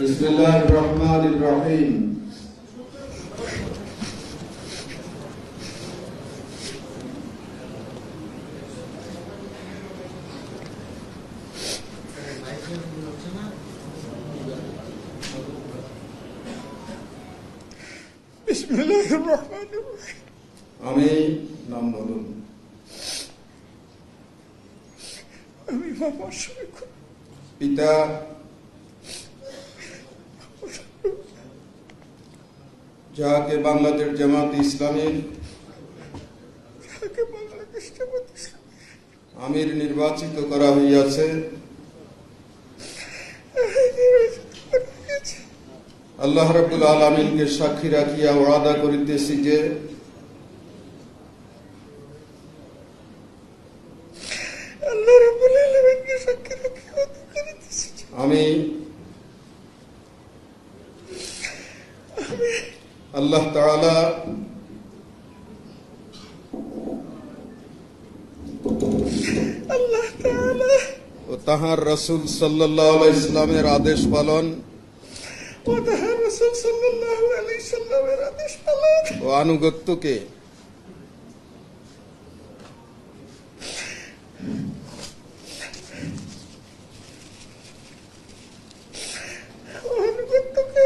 بسم الله الرحمن الرحيم বিসমিল্লাহির রহমানির রহিম আমি নাম বলুন আমি মোহাম্মদ শফিক পিতা যাহাকে বাংলাদেশ জামাত ইসলামীর আমির নির্বাচিত করা হইয়াছে। আল্লাহ রাব্বুল আলমিনকে সাক্ষী রাখিয়া ওয়াদা করিতেছি যে আল্লাহ রাব্বুল আলামিনকে সাক্ষী রেখে কথা করিতেছি যে আমি আল্লাহ তাআলা ও তাহার রসুল সাল্লাহ ইসলামের আদেশ পালন। ও তাহার রসুল সাল্লাহ আদেশ পালন। ও আনুগত্যকে ও আনুগত্যকে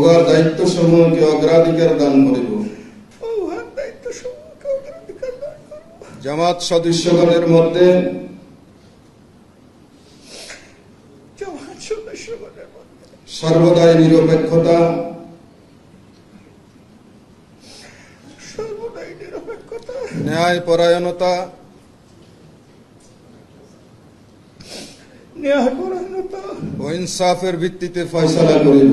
উহার দায়িত্ব সমূহকে অগ্রাধিকার দান করিব। জামাত সদস্যগণের মধ্যে সর্বদাই নিরপেক্ষতা সর্বদাই নিরপেক্ষতা ন্যায় পরায়ণতা ও ইনসাফের ভিত্তিতে ফয়সালা করিব।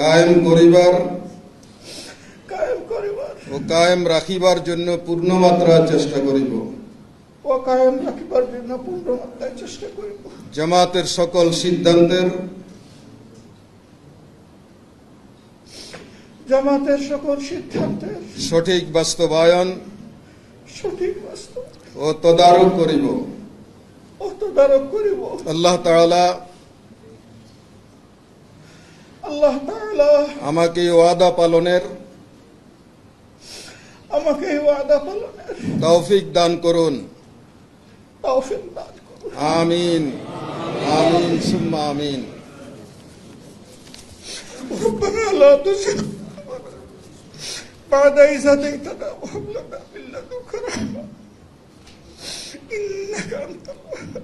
কায়েম করিবার কায়েম করিবার। ও কায়েম রাখিবার জন্য পূর্ণমাত্রা চেষ্টা করিব। ও কায়েম রাখিবার জন্য পূর্ণমাত্রায় চেষ্টা করিব। জামাতের সকল সিদ্ধান্তের জামাতের সকল সিদ্ধান্তের সঠিক বাস্তবায়ন সঠিক বাস্তব ও তদারক করিব। ও তদারক করিব। আল্লাহ তাআলা আল্লাহ তাআলা আমাকে এই ওয়াদা পালনের আমাকে এই ওয়াদা পালনের তৌফিক দান করুন তৌফিক দান করুন আমিন আমিন সুম্মা আমিন ربنا لا تزغ قلوبنا بعد إذ هديتنا وهب لنا من لدنك رحمة إنك أنت الوهاب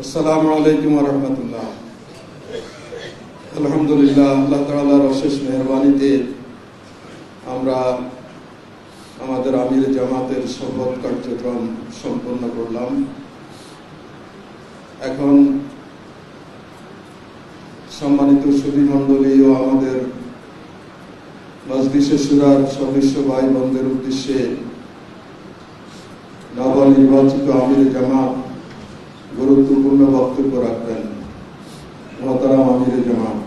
আসসালামু আলাইকুম রহমতুল্লাহ। আলহামদুলিল্লাহ আমরা আমাদের আমির জামাতের কার্যক্রম সম্পন্ন করলাম। এখন সম্মানিত সুধী মণ্ডলী ও আমাদের মজলিসে সুরার সদস্য ভাই বোনদের উদ্দেশ্যে নবনির্বাচিত আমির জামাত গুরুত্বপূর্ণ বক্তব্য রাখবেন। মহতারাম আমির জামাত।